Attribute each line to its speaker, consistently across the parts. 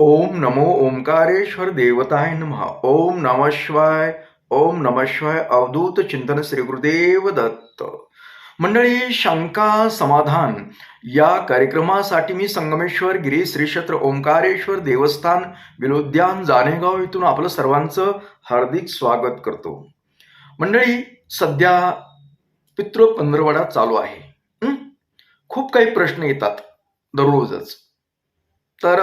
Speaker 1: ओम नमो ओंकारेश्वर देवताय नमः। ओम नमः शिवाय ओम नमः शिवाय अवधूत चिंतन श्री गुरुदेव दत्त। मंडळी शंका समाधान या कार्यक्रमासाठी मी संगमेश्वर गिरी श्रीक्षेत्र ओंकारेश्वर देवस्थान विलोद्यान जानेगाव इथून आपलं सर्वांचं हार्दिक स्वागत करतो. मंडळी सध्या पितृ पंधरवडा चालू आहे. खूप काही प्रश्न येतात दररोजच. तर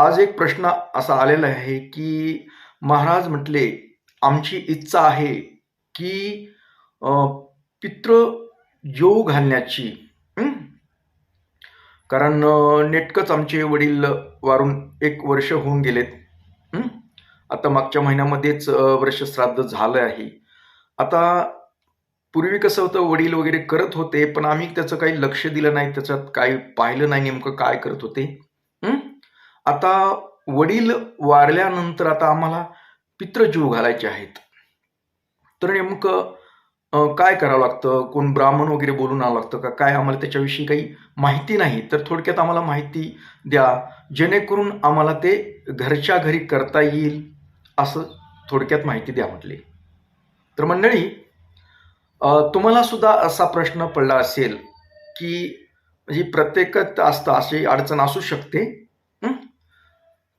Speaker 1: आज एक प्रश्न असा आलेला आहे की महाराज म्हटले आमची इच्छा आहे की पित्र जो जेव घालण्याची कारण नेटकंच आमचे वडील वारून एक वर्ष होऊन गेलेत. आता मागच्या महिन्यामध्येच वर्ष श्राद्ध झालं आहे. आता पूर्वी कसं होतं वडील वगैरे करत होते पण आम्ही त्याचं काही लक्ष दिलं नाही त्याच्यात काही पाहिलं नाही नेमकं काय करत होते. आता वडील वारल्यानंतर आता आम्हाला पित्रजीव घालायचे आहेत. तर नेमकं काय करावं लागतं? कोण ब्राह्मण वगैरे बोलून आलं लागतं का? काय आम्हाला त्याच्याविषयी काही माहिती नाही. तर थोडक्यात आम्हाला माहिती द्या. जेणेकरून आम्हाला ते घरच्या घरी करता येईल असं थोडक्यात माहिती द्या म्हटले. तर मंडळी तुम्हाला सुद्धा असा प्रश्न पडला असेल की म्हणजे प्रत्येकच असतं अशी अडचण असू शकते.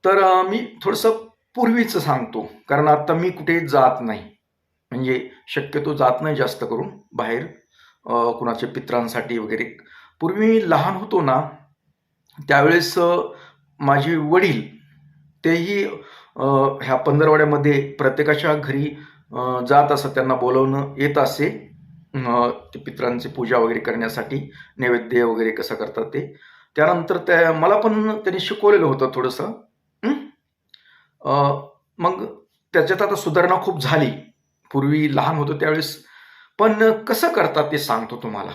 Speaker 1: तर मी थोडंसं पूर्वीचं सांगतो. कारण आत्ता मी कुठे जात नाही. म्हणजे शक्यतो जात नाही जास्त करून बाहेर कुणाच्या पित्रांसाठी वगैरे. पूर्वी मी लहान होतो ना त्यावेळेस माझे वडील तेही ह्या पंधरवड्यामध्ये प्रत्येकाच्या घरी जात असं त्यांना बोलवणं येत असे. ते पित्रांची पूजा वगैरे करण्यासाठी नैवेद्य वगैरे कसं करतात ते. त्यानंतर त्या मला पण त्यांनी शिकवलेलं होतं थोडंसं. मग त्याच्यात आता सुधारणा खूप झाली. पूर्वी लहान होतो त्यावेळेस. पण कसं करतात ते सांगतो तुम्हाला.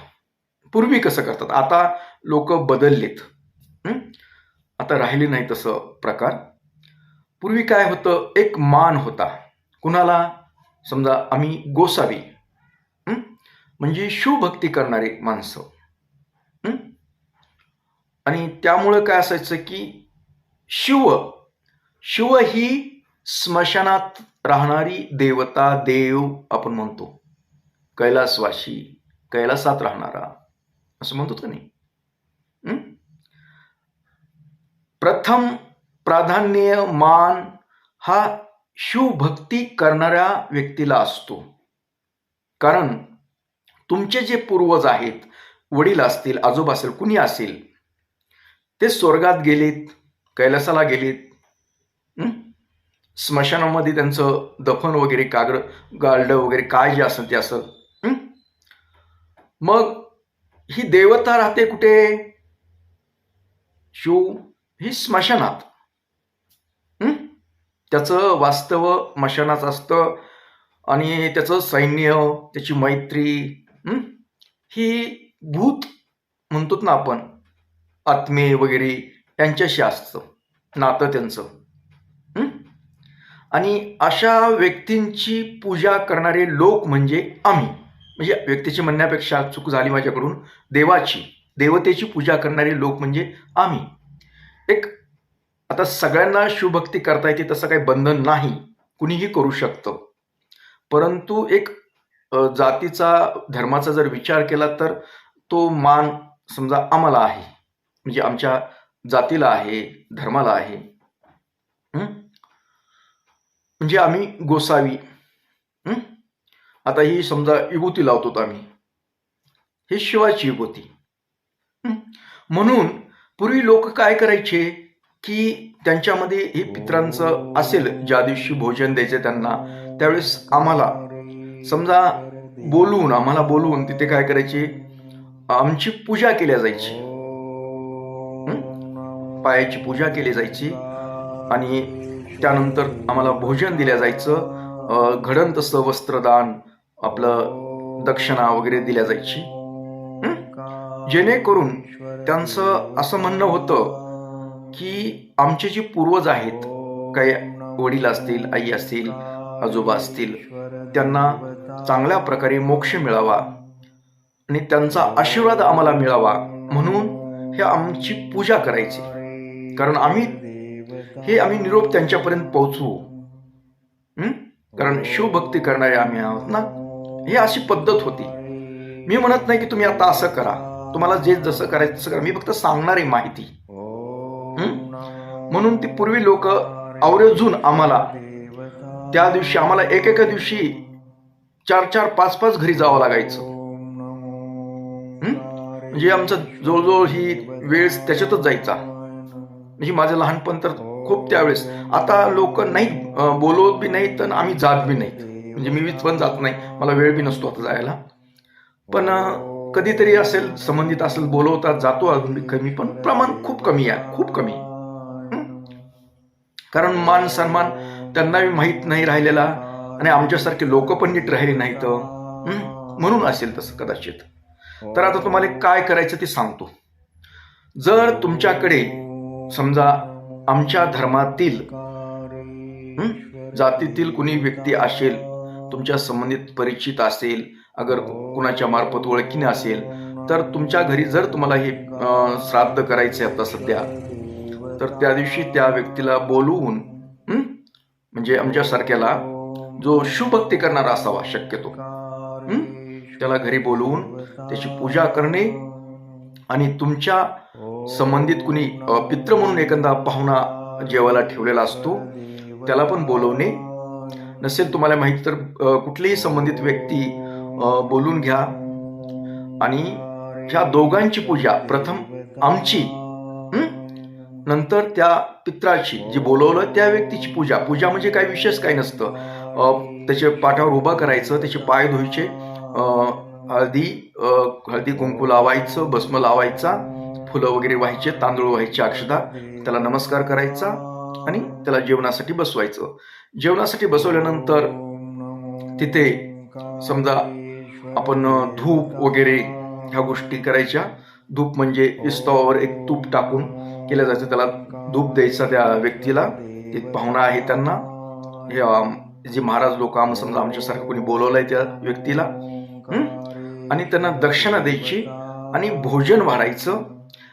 Speaker 1: पूर्वी कसं करतात? आता लोक बदललेत. आता राहिले नाही तसं प्रकार. पूर्वी काय होतं? एक मान होता. कुणाला? समजा आम्ही गोसावी. म्हणजे शिवभक्ती करणारी माणसं. आणि त्यामुळं काय असायचं की शिव शिव ही स्मशानात राहणारी देवता देव आपण म्हणतो. कैलासवाशी कैलासात राहणारा असं म्हणतो का नाही प्रथम प्राधान्य मान हा शिवभक्ती करणाऱ्या व्यक्तीला असतो. कारण तुमचे जे पूर्वज आहेत वडील असतील आजोबा असेल कुणी असेल ते स्वर्गात गेलेत कैलासाला गेलेत स्मशानामध्ये त्यांचं दफन वगैरे कागड गाळलं वगैरे काय जे असं ते असं. मग ही देवता राहते कुठे? शिव ही स्मशानात. त्याचं वास्तव मशानाच असतं आणि त्याचं सैन्य त्याची मैत्री ही? भूत म्हणतो ना आपण आत्मे वगैरे यांच्याशी असतं नातं त्यांचं. आणि अशा व्यक्तींची पूजा करणारे लोक म्हणजे आम्ही. म्हणजे व्यक्तीची म्हणण्यापेक्षा चूक झाली माझ्याकडून. देवाची देवतेची पूजा करणारे लोक म्हणजे आम्ही. एक आता सगळ्यांना शिवभक्ती करता येते तसं काही बंधन नाही. कुणीही करू शकतं. परंतु एक जातीचा धर्माचा जर विचार केला तर तो मान समजा आम्हाला आहे. म्हणजे आमच्या जातीला आहे धर्माला आहे. म्हणजे आम्ही गोसावी. आता ही समजा विभूती लावतो आम्ही. हे शिवाची विभूती. म्हणून पूर्वी लोक काय करायचे की त्यांच्यामध्ये हे पित्रांचं असेल ज्या दिवशी भोजन द्यायचे त्यांना त्यावेळेस आम्हाला समजा बोलवून आम्हाला बोलवून तिथे काय करायचे? आमची पूजा केल्या जायची. पायाची पूजा केली जायची आणि त्यानंतर आम्हाला भोजन दिल्या जायचं घडण तसं वस्त्रदान आपलं दक्षिणा वगैरे दिल्या जायची. जेणेकरून त्यांचं असं म्हणणं होतं की आमचे जे पूर्वज आहेत काही वडील असतील आई असतील आजोबा असतील त्यांना चांगल्या प्रकारे मोक्ष मिळावा आणि त्यांचा आशीर्वाद आम्हाला मिळावा म्हणून हे आमची पूजा करायची. कारण आम्ही हे आम्ही निरोप त्यांच्यापर्यंत पोहोचवू. हं? कारण शिवभक्ती करणारे आम्ही आहोत ना? हे अशी पद्धत होती. मी म्हणत नाही की तुम्ही आता असं करा. तुम्हाला जे जसं करायचं तसं करा. मी फक्त सांगणार आहे माहिती म्हणून ती पूर्वी लोक आवरेजून आम्हाला त्या दिवशी आम्हाला एक एका दिवशी चार चार पाच पाच घरी जावं लागायचं. म्हणजे आमचं जवळजवळ ही वेळ त्याच्यातच जायचा. म्हणजे माझं लहानपण तर खूप त्यावेळेस. आता लोक नाही बोलवत बी नाहीत आणि आम्ही जात बी नाहीत. म्हणजे मी पण जात नाही. मला वेळ बी नसतो आता जायला. पण कधीतरी असेल संबंधित असेल बोलवतात जातो अजून कमी पण प्रमाण खूप कमी आहे. खूप कमी. हं? कारण मान सन्मान त्यांनाही माहीत नाही राहिलेला आणि आमच्यासारखे लोक पण नीट राहिले नाहीत. हं? म्हणून असेल तसं कदाचित. तर आता तुम्हाला काय करायचं ते सांगतो. जर तुमच्याकडे समजा आमच्या धर्मातील जातीतील कुणी व्यक्ती असेल तुमच्या संबंधित परिचित असेल अगर कुणाच्या मार्फत ओळखीने असेल तर तुमच्या घरी जर तुम्हाला हे श्राद्ध करायचे आता सध्या तर त्या दिवशी त्या व्यक्तीला बोलवून म्हणजे आमच्यासारख्याला जो शुभक्ती करणारा असावा शक्यतो त्याला घरी बोलवून त्याची पूजा करणे आणि तुमच्या संबंधित कुणी पित्र म्हणून एखादा पाहुणा जेवायला ठेवलेला असतो त्याला पण बोलवणे. नसेल तुम्हाला माहिती तर कुठलीही संबंधित व्यक्ती बोलून घ्या. आणि ह्या दोघांची पूजा प्रथम आमची नंतर त्या पित्राची जी बोलवलं त्या व्यक्तीची पूजा. पूजा म्हणजे काय? विशेष काही नसतं. त्याच्या त्याचे पाठावर उभं करायचं त्याचे पाय धुवायचे हळदी हळदी कुंकू लावायचं भस्म लावायचा फुलं वगैरे व्हायचे तांदूळ व्हायचे अक्षदा त्याला नमस्कार करायचा आणि त्याला जेवणासाठी बसवायचं. जेवणासाठी बसवल्यानंतर तिथे समजा आपण धूप वगैरे ह्या गोष्टी करायच्या. धूप म्हणजे इस्तवावर एक तूप टाकून केलं जायचं. त्याला धूप द्यायचा त्या व्यक्तीला. ते पाहुणा आहे त्यांना. हे जे महाराज लोक आम समजा आमच्यासारखं कोणी बोलवलंय त्या व्यक्तीला. आणि त्यांना दक्षिणा द्यायची आणि भोजन वाढायचं.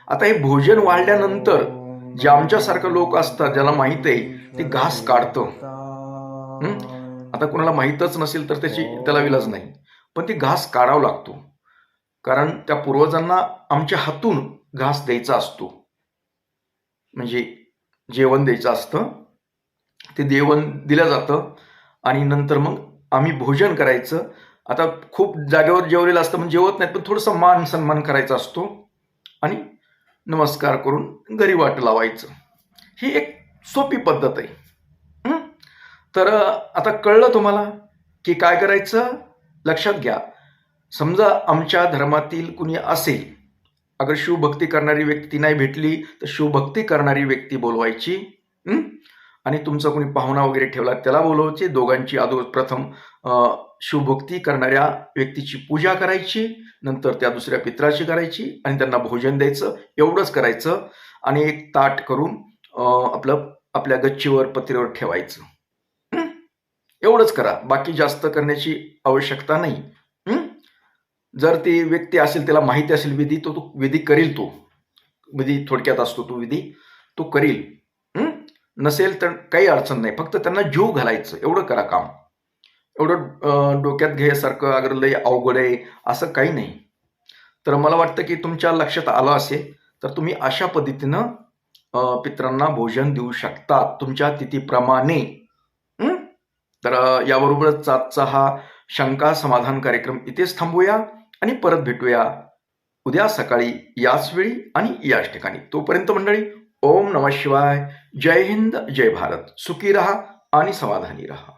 Speaker 1: आता हे भोजन वाढल्यानंतर जे आमच्यासारखं लोक असतात ज्याला माहीत आहे ते घास काढतं. आता कोणाला माहीतच नसेल तर त्याची त्याला विलाज नाही. पण ती घास काढावा लागतो. कारण त्या पूर्वजांना आमच्या हातून घास द्यायचा असतो. म्हणजे जेवण द्यायचं असतं. ते जेवण दिलं जातं. आणि नंतर मग आम्ही भोजन करायचं. आता खूप जागेवर जेवलेलं असतं म्हणजे जेवत नाहीत पण थोडंसं मान सन्मान करायचा असतो. आणि नमस्कार करून घरी वाट लावायचं. ही एक सोपी पद्धत आहे. तर आता कळलं तुम्हाला की काय करायचं? लक्षात घ्या. समजा आमच्या धर्मातील कुणी असेल अगर शिवभक्ती करणारी व्यक्ती नाही भेटली तर शिवभक्ती करणारी व्यक्ती बोलवायची. आणि तुमचा कोणी पाहुणा वगैरे ठेवला त्याला बोलवायचे. दोघांची आदो प्रथम शिवभक्ती करणाऱ्या व्यक्तीची पूजा करायची नंतर त्या दुसऱ्या पित्राची करायची आणि त्यांना भोजन द्यायचं एवढंच करायचं आणि एक ताट करून आपलं आपल्या गच्चीवर पत्रीवर ठेवायचं. एवढंच करा. बाकी जास्त करण्याची आवश्यकता नाही. जर ती व्यक्ती असेल त्याला माहिती असेल विधी तो तो विधी करील तो. विधी थोडक्यात असतो तो विधी तो करील. नसेल तर काही अडचण नाही. फक्त त्यांना जीव घालायचं. एवढं करा काम. एवढं डोक्यात घेण्यासारखं अगर लय अवघड आहे असं काही नाही. तर मला वाटतं की तुमच्या लक्षात आलं असेल तर तुम्ही अशा पद्धतीनं पित्रांना भोजन देऊ शकता तुमच्या तिथीप्रमाणे. तर याबरोबरच आजचा हा शंका समाधान कार्यक्रम इथेच थांबूया आणि परत भेटूया उद्या सकाळी याच वेळी आणि याच ठिकाणी. तोपर्यंत मंडळी ओम नमः शिवाय. जय हिंद जय भारत. सुखी रहा आणि समाधानी रहा.